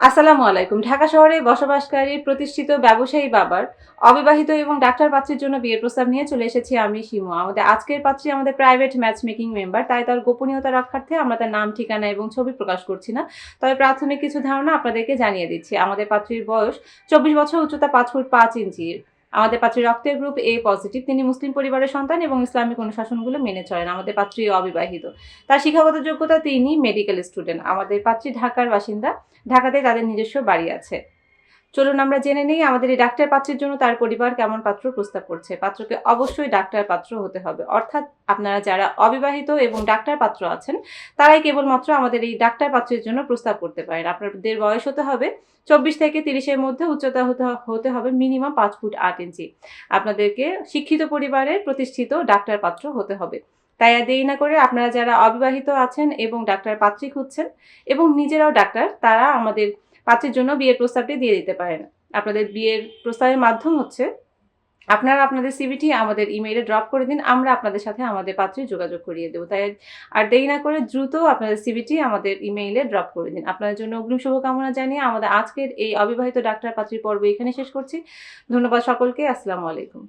আসসালামু আলাইকুম। ঢাকা শহরে বসবাসকারী প্রতিষ্ঠিত ব্যবসায়ী বাবার অবিবাহিত এবং ডাক্তার পাত্রীর জন্য বিয়ের প্রস্তাব নিয়ে চলে এসেছি আমি শিমু। আমাদের আজকের পাত্রী আমাদের প্রাইভেট ম্যাচ মেকিং মেম্বার তাই তার গোপনীয়তা রক্ষার্থে আমরা তার নাম, ঠিকানা এবং ছবি প্রকাশ করছি না। তবে প্রাথমিক কিছু ধারণা আপনাদেরকে জানিয়ে দিচ্ছি। আমাদের পাত্রীর বয়স চব্বিশ বছর, উচ্চতা পাঁচ ফুট পাঁচ ইঞ্চির। আমাদের পাত্রী রক্তের গ্রুপ এ পজিটিভ তিনি মুসলিম পরিবারের সন্তান এবং ইসলামিক অনুশাসনগুলো মেনে চলেন। আমাদের পাত্রী অবিবাহিত। তার শিক্ষাগত যোগ্যতা তিনি মেডিকেল স্টুডেন্ট আমাদের পাত্রী ঢাকার বাসিন্দা। ঢাকাতে তাদের নিজস্ব বাড়ি আছে। চলুন আমরা জেনে নেই আমাদের এই ডাক্তার পাত্রের জন্য তার পরিবার কেমন পাত্র প্রস্তাব করছে। পাত্রকে অবশ্যই ডাক্তার পাত্র হতে হবে। অর্থাৎ আপনারা যারা অবিবাহিত এবং ডাক্তার পাত্র আছেন, তারাই কেবলমাত্র আমাদের এই ডাক্তার পাত্রের জন্য প্রস্তাব করতে পারেন। আপনাদের বয়স হতে হবে চব্বিশ থেকে তিরিশের মধ্যে, উচ্চতা হতে হতে হবে মিনিমাম পাঁচ ফুট আট ইঞ্চি। আপনাদেরকে শিক্ষিত পরিবারের প্রতিষ্ঠিত ডাক্তার পাত্র হতে হবে। তাই আর দেরি না করে আপনারা যারা অবিবাহিত আছেন এবং ডাক্তার পাত্রী খুঁজছেন এবং নিজেরাও ডাক্তার, তারা আমাদের পাত্রের জন্য বিয়ের প্রস্তাবটি দিয়ে দিতে পারেন। আপনাদের বিয়ের প্রস্তাবের মাধ্যম হচ্ছে আপনারা আপনাদের সিভিটি আমাদের ইমেইলে ড্রপ করে দিন, আমরা আপনাদের সাথে আমাদের পাত্রে যোগাযোগ করিয়ে দেবো। তাই আর দেরি না করে দ্রুত আপনাদের সিভিটি আমাদের ইমেইলে ড্রপ করে দিন। আপনাদের জন্য অগ্রিম শুভকামনা জানিয়ে আমাদের আজকের এই অবিবাহিত ডাক্তার পাত্রী পর্ব এখানে শেষ করছি। ধন্যবাদ সকলকে, আসসালামু আলাইকুম।